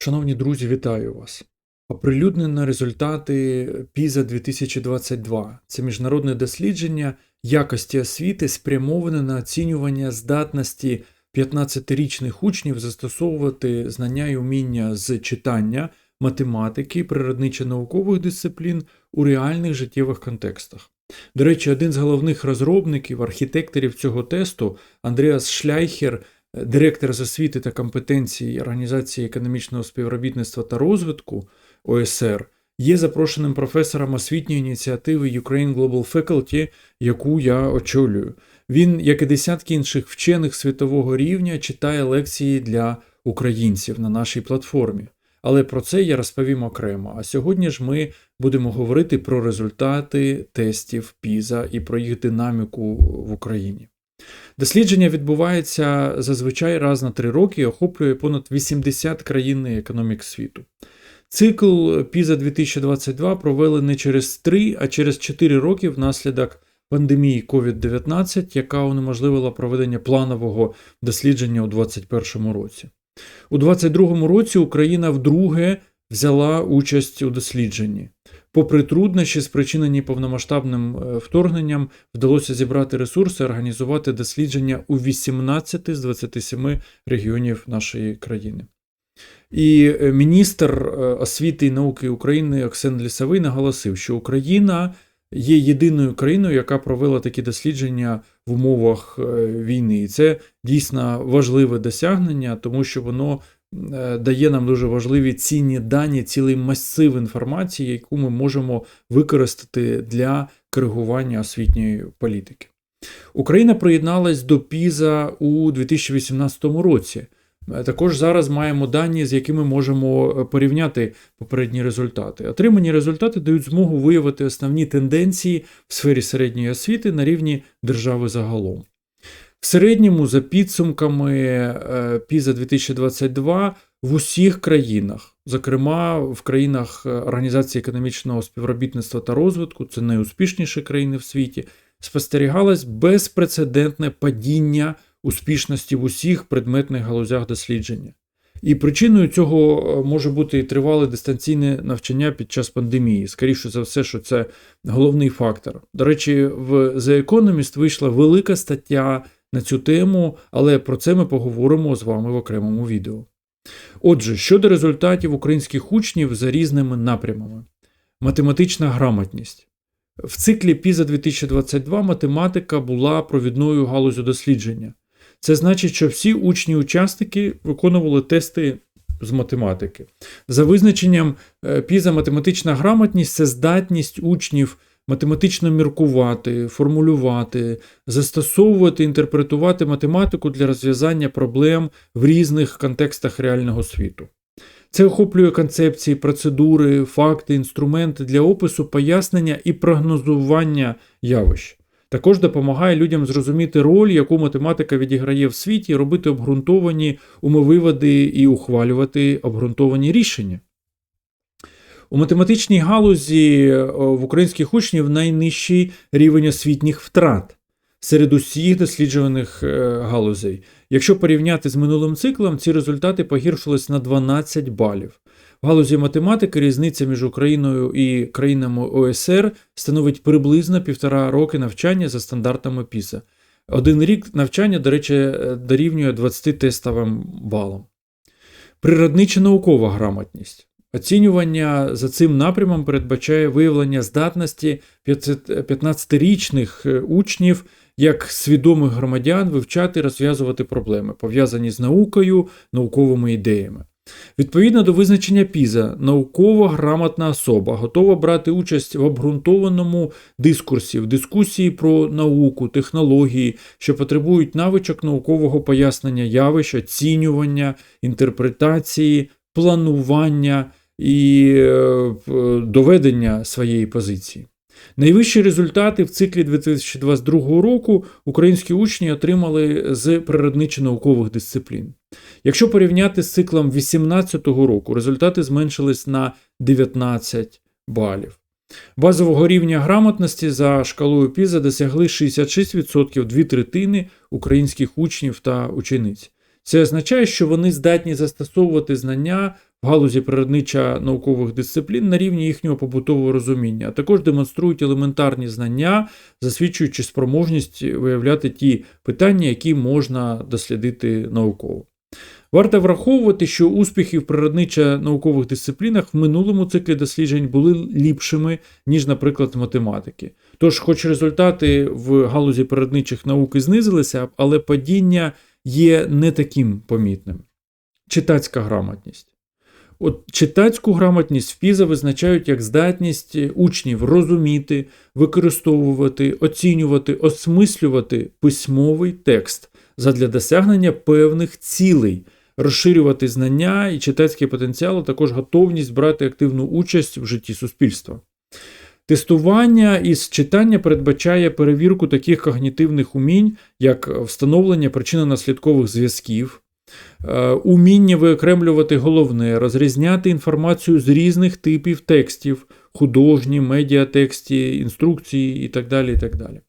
Шановні друзі, вітаю вас. Оприлюднено результати PISA 2022. Це міжнародне дослідження якості освіти, спрямоване на оцінювання здатності 15-річних учнів застосовувати знання і уміння з читання, математики, природничо-наукових дисциплін у реальних життєвих контекстах. До речі, один з головних розробників, архітекторів цього тесту Андреас Шляйхер, директор з освіти та компетенції Організації економічного співробітництва та розвитку ОСР, є запрошеним професором освітньої ініціативи Ukraine Global Faculty, яку я очолюю. Він, як і десятки інших вчених світового рівня, читає лекції для українців на нашій платформі. Але про це я розповім окремо. А сьогодні ж ми будемо говорити про результати тестів PISA і про їх динаміку в Україні. Дослідження відбувається зазвичай раз на три роки і охоплює понад 80 країн і економік світу. Цикл PISA 2022 провели не через 3, а через 4 роки внаслідок пандемії COVID-19, яка унеможливила проведення планового дослідження у 2021 році. У 2022 році Україна вдруге взяла участь у дослідженні. Попри труднощі, спричинені повномасштабним вторгненням, вдалося зібрати ресурси організувати дослідження у 18 з 27 регіонів нашої країни. І міністр освіти і науки України Оксен Лісовий наголосив, що Україна є єдиною країною, яка провела такі дослідження в умовах війни. І це дійсно важливе досягнення, тому що воно дає нам дуже важливі цінні дані, цілий масив інформації, яку ми можемо використати для коригування освітньої політики. Україна приєдналась до ПІЗа у 2018 році. Також зараз маємо дані, з якими можемо порівняти попередні результати. Отримані результати дають змогу виявити основні тенденції в сфері середньої освіти на рівні держави загалом. В середньому, за підсумками PISA 2022, в усіх країнах, зокрема в країнах Організації економічного співробітництва та розвитку, це найуспішніші країни в світі, спостерігалось безпрецедентне падіння успішності в усіх предметних галузях дослідження. І причиною цього може бути і тривале дистанційне навчання під час пандемії. Скоріше за все, що це головний фактор. До речі, в The Economist вийшла велика стаття на цю тему, але про це ми поговоримо з вами в окремому відео. Отже, щодо результатів українських учнів за різними напрямами: математична грамотність. В циклі PISA 2022 математика була провідною галузю дослідження. Це значить, що всі учні-учасники виконували тести з математики. За визначенням PISA математична грамотність це здатність учнів математично міркувати, формулювати, застосовувати, інтерпретувати математику для розв'язання проблем в різних контекстах реального світу. Це охоплює концепції, процедури, факти, інструменти для опису, пояснення і прогнозування явищ. Також допомагає людям зрозуміти роль, яку математика відіграє в світі, робити обґрунтовані умовиводи і ухвалювати обґрунтовані рішення. У математичній галузі в українських учнів найнижчий рівень освітніх втрат серед усіх досліджуваних галузей. Якщо порівняти з минулим циклом, ці результати погіршились на 12 балів. В галузі математики різниця між Україною і країнами ОСР становить приблизно півтора роки навчання за стандартами PISA. Один рік навчання, до речі, дорівнює 20 тестовим балам. Природнича наукова грамотність. Оцінювання за цим напрямом передбачає виявлення здатності 15-річних учнів як свідомих громадян вивчати і розв'язувати проблеми, пов'язані з наукою, науковими ідеями. Відповідно до визначення ПІЗа, науково грамотна особа готова брати участь в обґрунтованому дискурсі, в дискусії про науку, технології, що потребують навичок наукового пояснення явищ, оцінювання, інтерпретації, планування і доведення своєї позиції. Найвищі результати в циклі 2022 року українські учні отримали з природничо-наукових дисциплін. Якщо порівняти з циклом 2018 року, результати зменшились на 19 балів. Базового рівня грамотності за шкалою PISA досягли 66% дві третини українських учнів та учениць. Це означає, що вони здатні застосовувати знання в галузі природнича наукових дисциплін на рівні їхнього побутового розуміння, а також демонструють елементарні знання, засвідчуючи спроможність виявляти ті питання, які можна дослідити науково. Варто враховувати, що успіхи в природничо-наукових дисциплінах в минулому циклі досліджень були ліпшими, ніж, наприклад, математики. Тож, хоч результати в галузі природничих наук і знизилися, але падіння є не таким помітним. Читацька грамотність. От читацьку грамотність в ПІЗа визначають як здатність учнів розуміти, використовувати, оцінювати, осмислювати письмовий текст задля досягнення певних цілей, розширювати знання і читацький потенціал, а також готовність брати активну участь в житті суспільства. Тестування із читання передбачає перевірку таких когнітивних умінь, як встановлення причинно-наслідкових зв'язків, е, уміння виокремлювати головне, розрізняти інформацію з різних типів текстів, художні, медіатексті, інструкції і так далі. І так далі.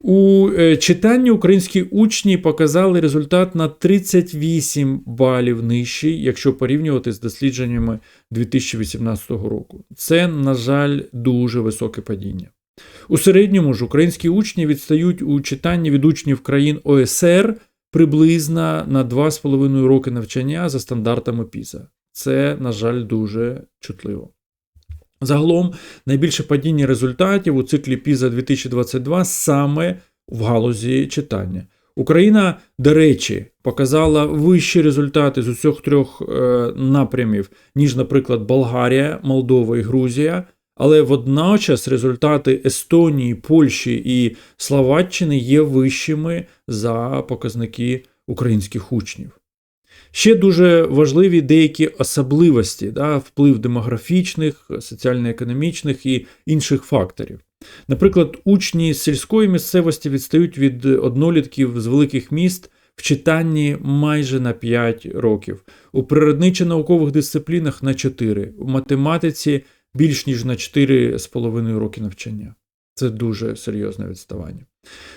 У е, читанні українські учні показали результат на 38 балів нижчий, якщо порівнювати з дослідженнями 2018 року. Це, на жаль, дуже високе падіння. У середньому ж українські учні відстають у читанні від учнів країн ОСР приблизно на 2,5 роки навчання за стандартами ПІЗа. Це, на жаль, дуже чутливо. Загалом найбільше падіння результатів у циклі PISA 2022 саме в галузі читання. Україна, до речі, показала вищі результати з усіх трьох е, напрямів, ніж, наприклад, Болгарія, Молдова і Грузія. Але водночас результати Естонії, Польщі і Словаччини є вищими за показники українських учнів. Ще дуже важливі деякі особливості, да, вплив демографічних, соціально-економічних і інших факторів. Наприклад, учні сільської місцевості відстають від однолітків з великих міст в читанні майже на 5 років, у природничо-наукових дисциплінах на 4, у математиці більш ніж на 4,5 роки навчання. Це дуже серйозне відставання.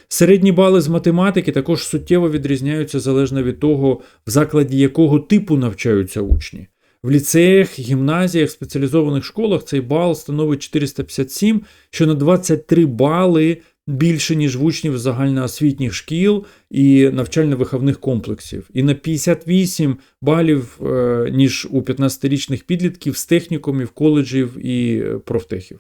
Середні бали з математики також суттєво відрізняються залежно від того, в закладі якого типу навчаються учні. В ліцеях, гімназіях, спеціалізованих школах цей бал становить 457, що на 23 бали більше, ніж в учнів загальноосвітніх шкіл і навчально-виховних комплексів, і на 58 балів, е, ніж у 15-річних підлітків з технікумів, коледжів і профтехів.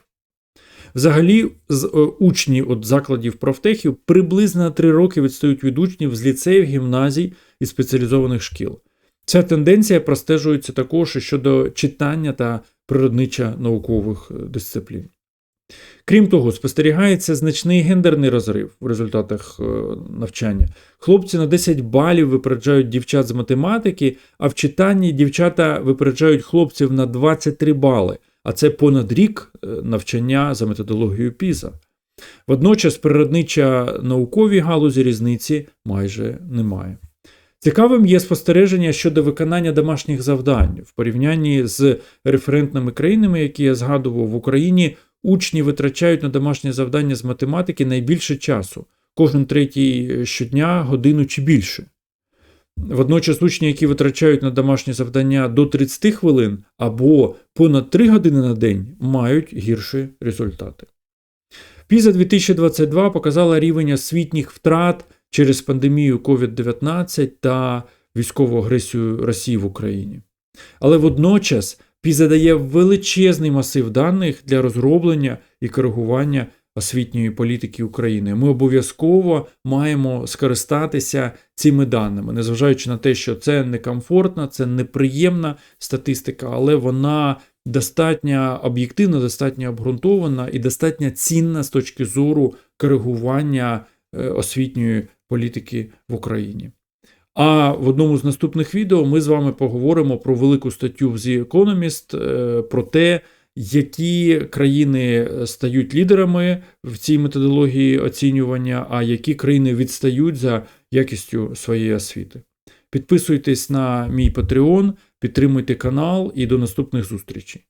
Взагалі, е, учні от закладів профтехів приблизно на 3 роки відстають від учнів з ліцеїв, гімназій і спеціалізованих шкіл. Ця тенденція простежується також щодо читання та природничо-наукових е, дисциплін. Крім того, спостерігається значний гендерний розрив в результатах е, навчання. Хлопці на 10 балів випереджають дівчат з математики, а в читанні дівчата випереджають хлопців на 23 бали а це понад рік е, навчання за методологією Піза. Водночас природнича науковій галузі різниці майже немає. Цікавим є спостереження щодо виконання домашніх завдань в порівнянні з референтними країнами, які я згадував в Україні. Учні витрачають на домашнє завдання з математики найбільше часу, кожен третій щодня годину чи більше. Водночас учні, які витрачають на домашні завдання до 30 хвилин або понад 3 години на день, мають гірші результати. Піза 2022 показала рівень освітніх втрат через пандемію COVID-19 та військову агресію Росії в Україні. Але водночас Піза дає величезний масив даних для розроблення і коригування освітньої політики України. Ми обов'язково маємо скористатися цими даними, незважаючи на те, що це некомфортна, це неприємна статистика, але вона достатньо об'єктивна, достатньо обґрунтована і достатньо цінна з точки зору коригування е, освітньої політики в Україні. А в одному з наступних відео ми з вами поговоримо про велику статтю в The Economist, е, про те, які країни стають лідерами в цій методології оцінювання, а які країни відстають за якістю своєї освіти. Підписуйтесь на мій Patreon, підтримуйте канал і до наступних зустрічей.